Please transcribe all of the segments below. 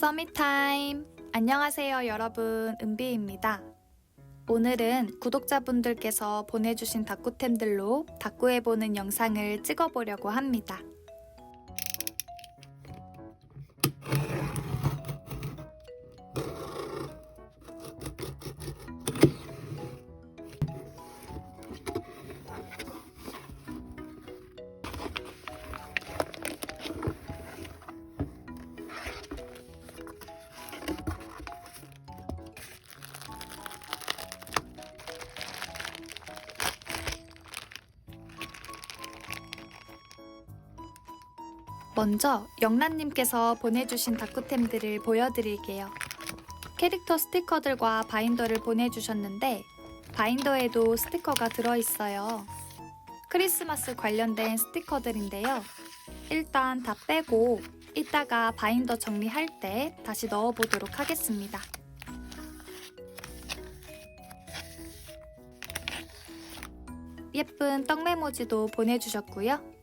서밋타임! 안녕하세요, 여러분. 은비입니다. 오늘은 구독자분들께서 보내주신 다꾸템들로 다꾸해보는 영상을 찍어보려고 합니다. 먼저 영란님께서 보내주신 다꾸템들을 보여드릴게요. 캐릭터 스티커들과 바인더를 보내주셨는데 바인더에도 스티커가 들어있어요. 크리스마스 관련된 스티커들인데요. 일단 다 빼고 이따가 바인더 정리할 때 다시 넣어보도록 하겠습니다. 예쁜 떡 메모지도 보내주셨고요.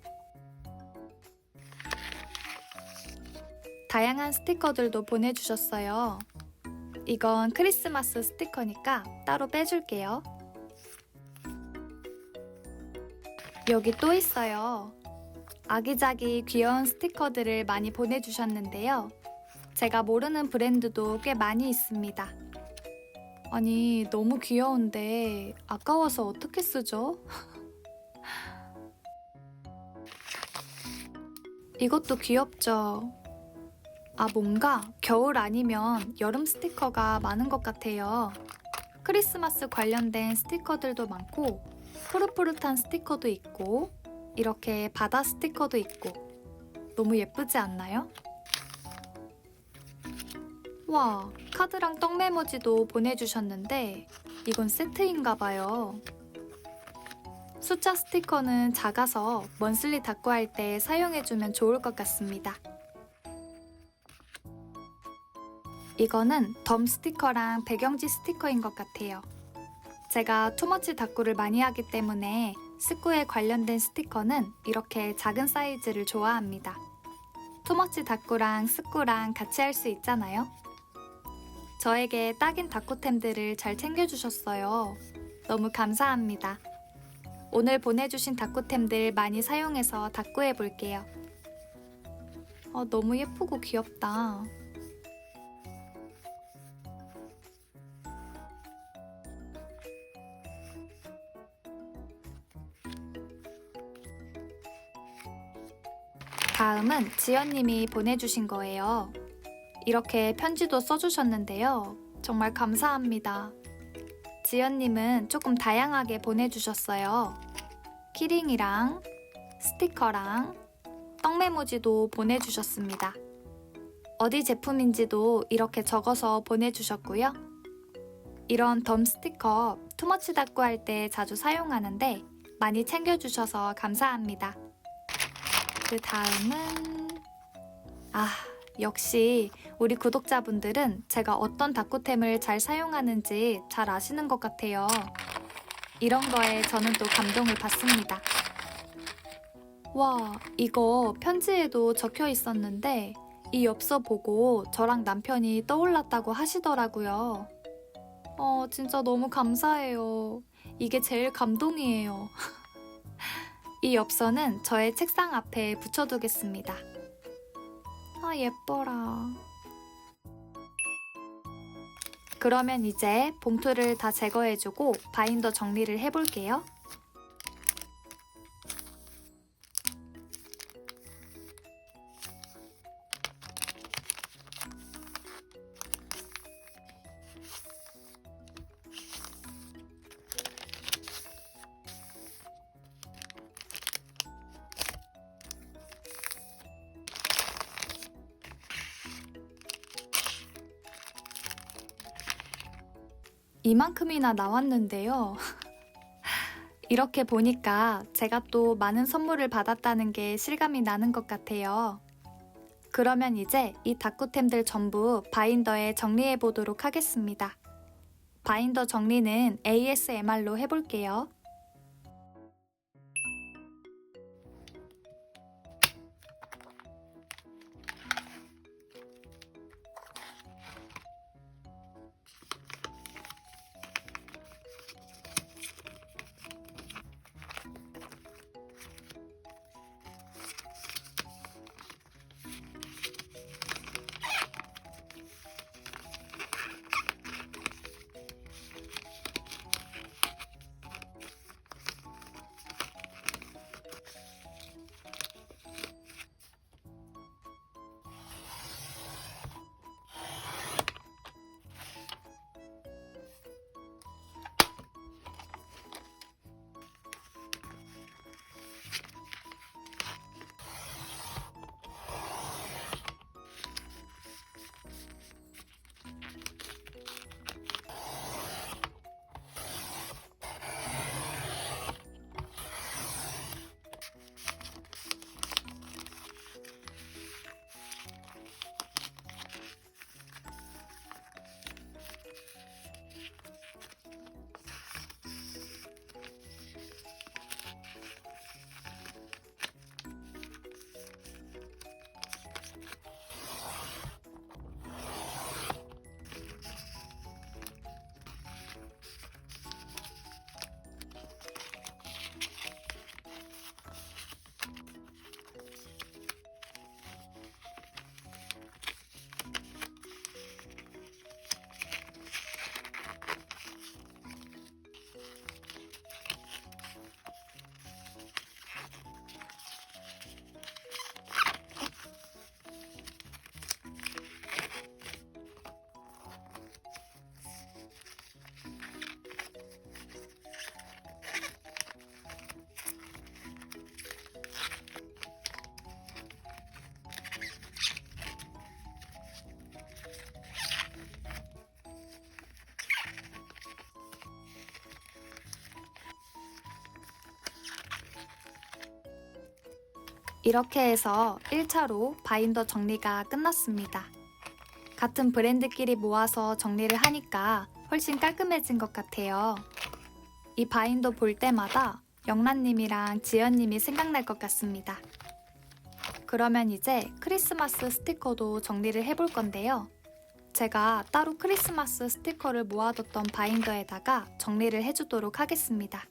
다양한 스티커들도 보내주셨어요. 이건 크리스마스 스티커니까 따로 빼줄게요. 여기 또 있어요. 아기자기 귀여운 스티커들을 많이 보내주셨는데요. 제가 모르는 브랜드도 꽤 많이 있습니다. 아니, 너무 귀여운데 아까워서 어떻게 쓰죠? 이것도 귀엽죠? 아, 뭔가 겨울 아니면 여름 스티커가 많은 것 같아요. 크리스마스 관련된 스티커들도 많고, 푸릇푸릇한 스티커도 있고, 이렇게 바다 스티커도 있고, 너무 예쁘지 않나요? 와, 카드랑 떡 메모지도 보내주셨는데, 이건 세트인가 봐요. 숫자 스티커는 작아서 먼슬리 닦고 할 때 사용해주면 좋을 것 같습니다. 이거는 덤 스티커랑 배경지 스티커인 것 같아요. 제가 투머치 다꾸를 많이 하기 때문에 스쿠에 관련된 스티커는 이렇게 작은 사이즈를 좋아합니다. 투머치 다꾸랑 스쿠랑 같이 할 수 있잖아요. 저에게 딱인 다꾸템들을 잘 챙겨주셨어요. 너무 감사합니다. 오늘 보내주신 다꾸템들 많이 사용해서 다꾸해 볼게요. 어, 너무 예쁘고 귀엽다. 다음은 지연님이 보내주신 거예요. 이렇게 편지도 써주셨는데요. 정말 감사합니다. 지연님은 조금 다양하게 보내주셨어요. 키링이랑 스티커랑 떡 메모지도 보내주셨습니다. 어디 제품인지도 이렇게 적어서 보내주셨고요. 이런 덤 스티커 투머치 닦고 할 때 자주 사용하는데 많이 챙겨주셔서 감사합니다. 그 다음은 아 역시 우리 구독자분들은 제가 어떤 다꾸템을 잘 사용하는지 잘 아시는 것 같아요. 이런 거에 저는 또 감동을 받습니다. 와 이거 편지에도 적혀 있었는데 이 엽서 보고 저랑 남편이 떠올랐다고 하시더라고요. 어 진짜 너무 감사해요. 이게 제일 감동이에요. 이 엽서는 저의 책상 앞에 붙여두겠습니다. 아, 예뻐라. 그러면 이제 봉투를 다 제거해주고 바인더 정리를 해볼게요. 이만큼이나 나왔는데요. 이렇게 보니까 제가 또 많은 선물을 받았다는 게 실감이 나는 것 같아요. 그러면 이제 이 다꾸템들 전부 바인더에 정리해 보도록 하겠습니다. 바인더 정리는 ASMR로 해볼게요. 이렇게 해서 1차로 바인더 정리가 끝났습니다. 같은 브랜드끼리 모아서 정리를 하니까 훨씬 깔끔해진 것 같아요. 이 바인더 볼 때마다 영란님이랑 지연님이 생각날 것 같습니다. 그러면 이제 크리스마스 스티커도 정리를 해볼 건데요. 제가 따로 크리스마스 스티커를 모아뒀던 바인더에다가 정리를 해주도록 하겠습니다.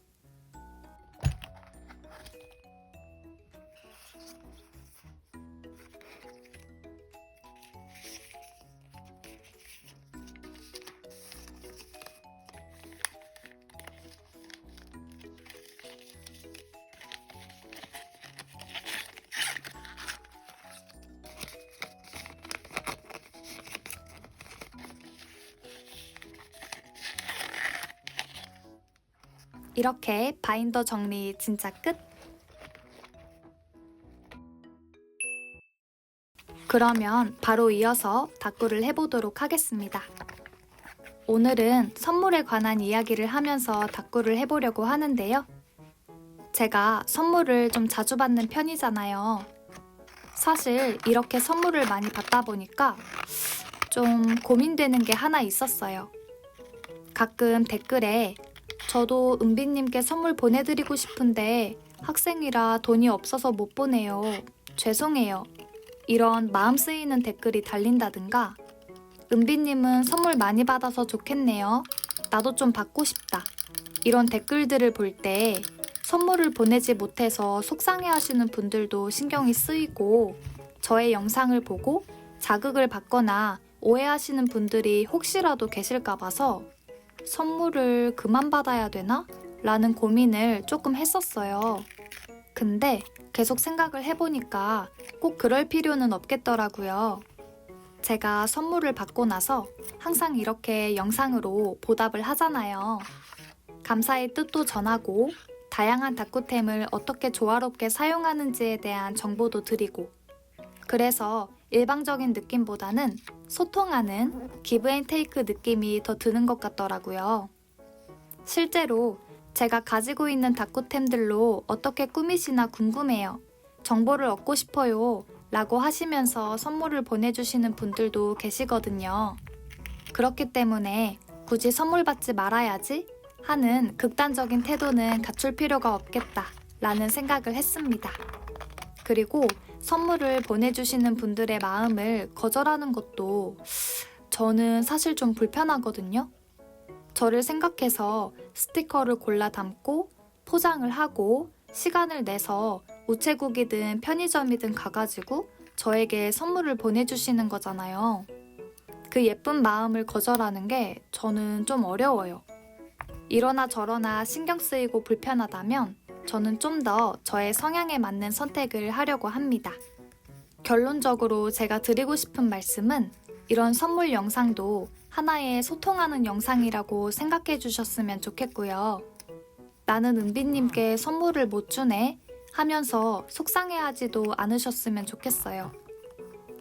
이렇게 바인더 정리 진짜 끝! 그러면 바로 이어서 다꾸를 해보도록 하겠습니다. 오늘은 선물에 관한 이야기를 하면서 다꾸를 해보려고 하는데요. 제가 선물을 좀 자주 받는 편이잖아요. 사실 이렇게 선물을 많이 받다 보니까 좀 고민되는 게 하나 있었어요. 가끔 댓글에 저도 은비님께 선물 보내드리고 싶은데 학생이라 돈이 없어서 못 보내요. 죄송해요. 이런 마음 쓰이는 댓글이 달린다든가 은비님은 선물 많이 받아서 좋겠네요. 나도 좀 받고 싶다. 이런 댓글들을 볼 때 선물을 보내지 못해서 속상해 하시는 분들도 신경이 쓰이고 저의 영상을 보고 자극을 받거나 오해하시는 분들이 혹시라도 계실까 봐서 선물을 그만 받아야 되나? 라는 고민을 조금 했었어요. 근데 계속 생각을 해보니까 꼭 그럴 필요는 없겠더라고요. 제가 선물을 받고 나서 항상 이렇게 영상으로 보답을 하잖아요. 감사의 뜻도 전하고 다양한 다꾸템을 어떻게 조화롭게 사용하는지에 대한 정보도 드리고 그래서 일방적인 느낌보다는 소통하는 기브앤테이크 느낌이 더 드는 것 같더라고요. 실제로 제가 가지고 있는 다꾸템들로 어떻게 꾸미시나 궁금해요. 정보를 얻고 싶어요. 라고 하시면서 선물을 보내주시는 분들도 계시거든요. 그렇기 때문에 굳이 선물 받지 말아야지 하는 극단적인 태도는 갖출 필요가 없겠다 라는 생각을 했습니다. 그리고 선물을 보내주시는 분들의 마음을 거절하는 것도 저는 사실 좀 불편하거든요. 저를 생각해서 스티커를 골라 담고 포장을 하고 시간을 내서 우체국이든 편의점이든 가가지고 저에게 선물을 보내주시는 거잖아요. 그 예쁜 마음을 거절하는 게 저는 좀 어려워요. 이러나 저러나 신경 쓰이고 불편하다면 저는 좀 더 저의 성향에 맞는 선택을 하려고 합니다. 결론적으로 제가 드리고 싶은 말씀은 이런 선물 영상도 하나의 소통하는 영상이라고 생각해 주셨으면 좋겠고요. 나는 은비님께 선물을 못 주네 하면서 속상해 하지도 않으셨으면 좋겠어요.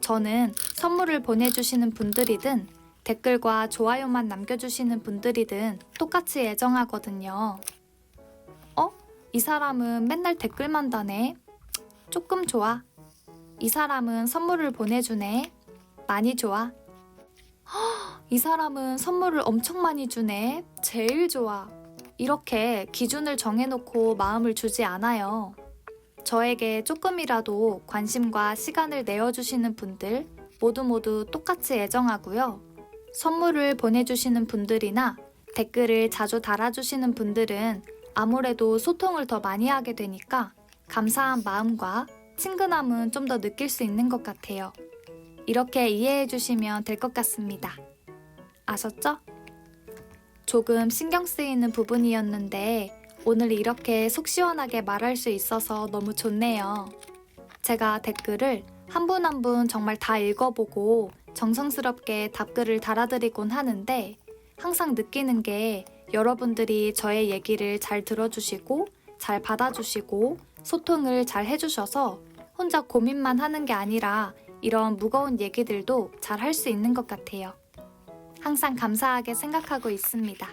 저는 선물을 보내주시는 분들이든 댓글과 좋아요만 남겨주시는 분들이든 똑같이 애정하거든요. 어? 이 사람은 맨날 댓글만 다네. 조금 좋아. 이 사람은 선물을 보내주네. 많이 좋아. 헉, 이 사람은 선물을 엄청 많이 주네. 제일 좋아. 이렇게 기준을 정해놓고 마음을 주지 않아요. 저에게 조금이라도 관심과 시간을 내어주시는 분들 모두 모두 똑같이 애정하고요. 선물을 보내주시는 분들이나 댓글을 자주 달아주시는 분들은 아무래도 소통을 더 많이 하게 되니까 감사한 마음과 친근함은 좀 더 느낄 수 있는 것 같아요. 이렇게 이해해 주시면 될 것 같습니다. 아셨죠? 조금 신경 쓰이는 부분이었는데 오늘 이렇게 속 시원하게 말할 수 있어서 너무 좋네요. 제가 댓글을 한 분 한분 정말 다 읽어보고 정성스럽게 답글을 달아드리곤 하는데 항상 느끼는 게 여러분들이 저의 얘기를 잘 들어주시고 잘 받아주시고 소통을 잘 해주셔서 혼자 고민만 하는 게 아니라 이런 무거운 얘기들도 잘 할 수 있는 것 같아요. 항상 감사하게 생각하고 있습니다.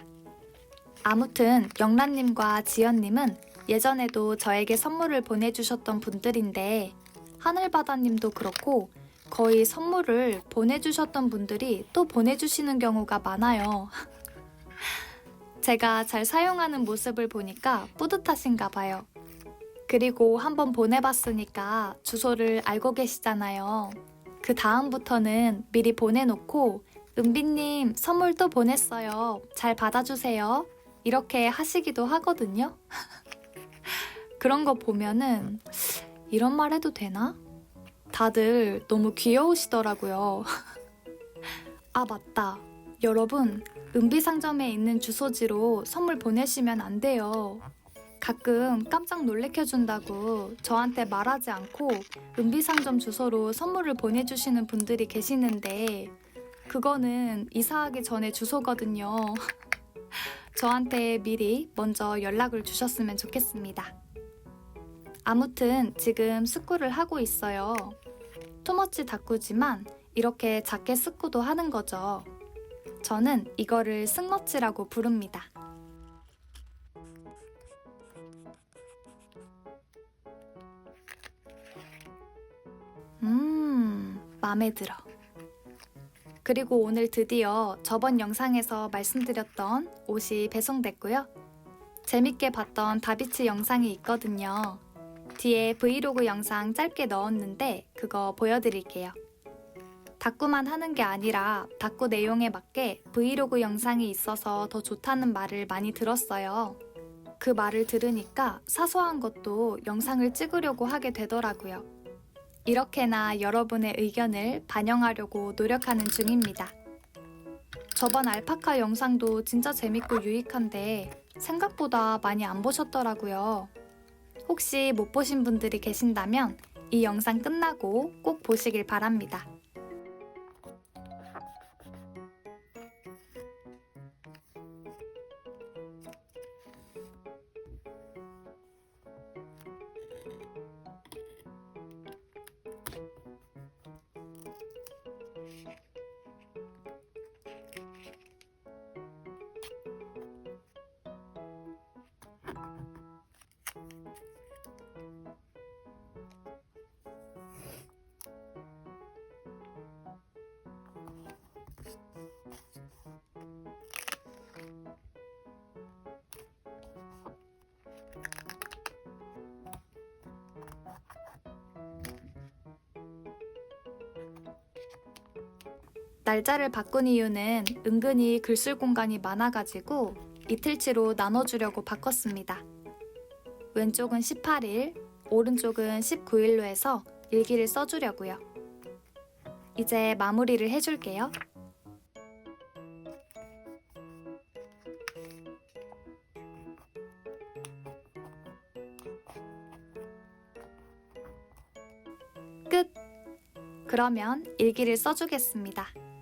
아무튼 영란님과 지연님은 예전에도 저에게 선물을 보내주셨던 분들인데 하늘바다님도 그렇고 거의 선물을 보내주셨던 분들이 또 보내주시는 경우가 많아요. 제가 잘 사용하는 모습을 보니까 뿌듯하신가 봐요. 그리고 한번 보내봤으니까 주소를 알고 계시잖아요. 그 다음부터는 미리 보내놓고 은비님 선물 또 보냈어요. 잘 받아주세요. 이렇게 하시기도 하거든요. 그런 거 보면은 이런 말 해도 되나? 다들 너무 귀여우시더라고요. 아, 맞다. 여러분, 은비 상점에 있는 주소지로 선물 보내시면 안 돼요. 가끔 깜짝 놀래켜준다고 저한테 말하지 않고 은비 상점 주소로 선물을 보내주시는 분들이 계시는데 그거는 이사하기 전에 주소거든요. 저한테 미리 먼저 연락을 주셨으면 좋겠습니다. 아무튼 지금 스쿠를 하고 있어요. 투머치 다꾸지만 이렇게 작게 스쿠도 하는 거죠. 저는 이거를 승머치라고 부릅니다. 음, 마음에 들어. 그리고 오늘 드디어 저번 영상에서 말씀드렸던 옷이 배송됐고요. 재밌게 봤던 다비치 영상이 있거든요. 뒤에 브이로그 영상 짧게 넣었는데 그거 보여드릴게요. 다꾸만 하는 게 아니라 다꾸 내용에 맞게 브이로그 영상이 있어서 더 좋다는 말을 많이 들었어요. 그 말을 들으니까 사소한 것도 영상을 찍으려고 하게 되더라고요. 이렇게나 여러분의 의견을 반영하려고 노력하는 중입니다. 저번 알파카 영상도 진짜 재밌고 유익한데 생각보다 많이 안 보셨더라고요. 혹시 못 보신 분들이 계신다면 이 영상 끝나고 꼭 보시길 바랍니다. 날짜를 바꾼 이유는 은근히 글 쓸 공간이 많아가지고 이틀치로 나눠주려고 바꿨습니다. 왼쪽은 18일, 오른쪽은 19일로 해서 일기를 써주려고요. 이제 마무리를 해줄게요. 끝! 그러면 일기를 써주겠습니다.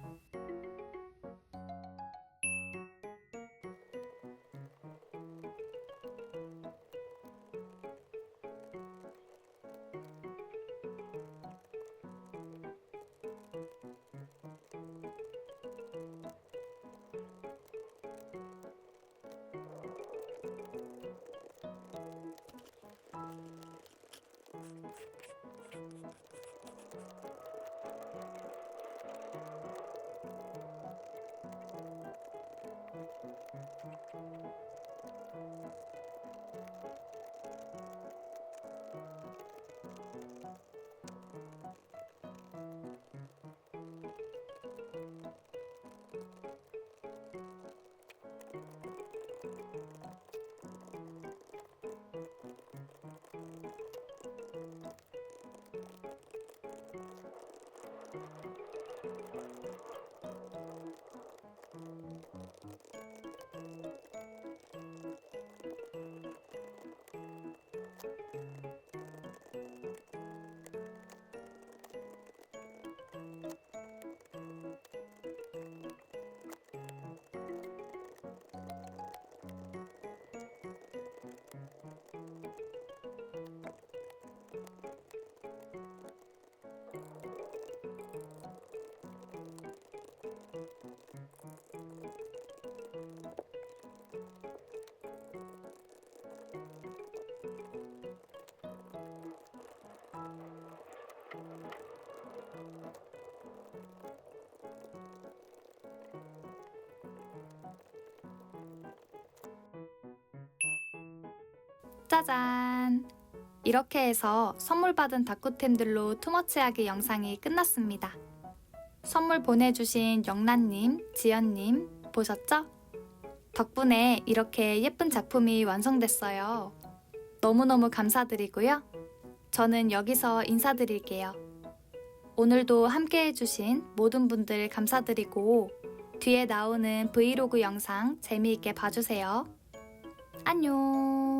짜잔! 이렇게 해서 선물 받은 다꾸템들로 투머치하기 영상이 끝났습니다. 선물 보내주신 영란님, 지연님, 보셨죠? 덕분에 이렇게 예쁜 작품이 완성됐어요. 너무너무 감사드리고요. 저는 여기서 인사드릴게요. 오늘도 함께 해주신 모든 분들 감사드리고, 뒤에 나오는 브이로그 영상 재미있게 봐주세요. 안녕!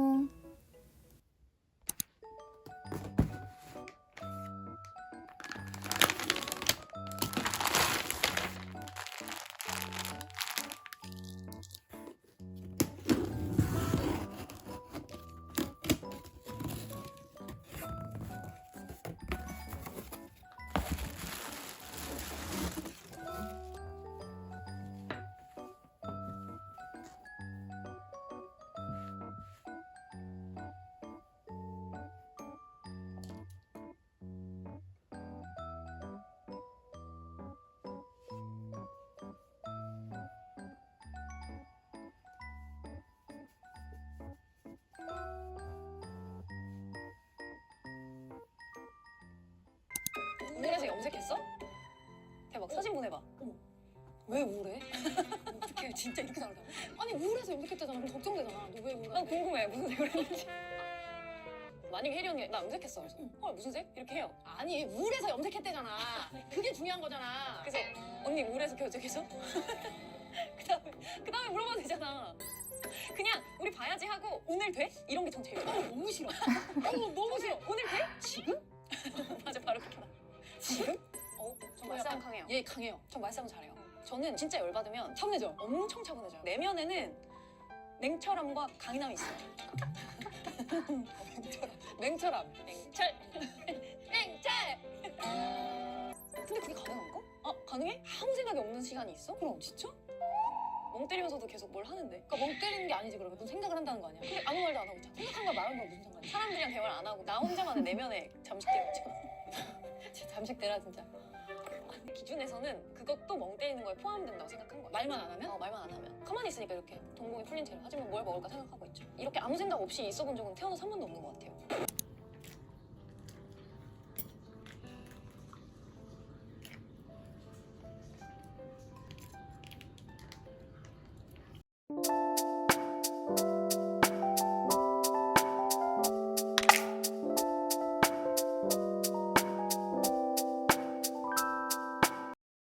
우울해서 염색했어? 대박 사진 보내봐. 왜 우울해? 어떻게 진짜 이렇게 다르다고? 아니 우울해서 염색했다잖아. 그럼 걱정되잖아. 너 왜 우울해? 난 궁금해 무슨 색을 했는지. 만약에 혜리 언니 나 염색했어. 그래서 헐 무슨 색? 이렇게 해요. 아니 우울해서 염색했대잖아. 그게 중요한 거잖아. 그래서 언니 우울해서 염색했어? 그다음에 그 다음에 물어봐도 되잖아. 그냥 우리 봐야지 하고 오늘 돼? 이런 게 전 제일 좋아. 어, 너무 싫어. 어, 너무 싫어. 오늘 돼? 지금? 맞아 바로 그렇게 나. 지금? 어, 전 말싸움 강해요. 얘 강해요. 전 말싸움 잘해요. 저는 진짜 열받으면 차분해져. 엄청 차분해져요. 내면에는 냉철함과 강인함이 있어요. 맹철함. 냉철. 냉철. 근데 그게 가능한가? 아 가능해? 아무 생각이 없는 시간이 있어? 그럼 진짜? 멍 때리면서도 계속 뭘 하는데. 그러니까 멍 때리는 게 아니지 그러면. 넌 생각을 한다는 거 아니야? 근데 아무 말도 안 하고 있잖아. 생각한 걸 말하는 거 무슨 상관이야? 사람들이랑 대화를 안 하고 나 혼자만의 내면에 잠식되어 있잖아. 진짜 잠식대라 진짜. 기준에서는 그것도 멍 때리는 거에 포함된다고 생각한 거야. 말만 안 하면? 어, 말만 안 하면 가만히 있으니까 이렇게 동공이 풀린 채로 하지만 뭘 먹을까 생각하고 있죠. 이렇게 아무 생각 없이 있어 본 적은 태어나서 한 번도 없는 것 같아요.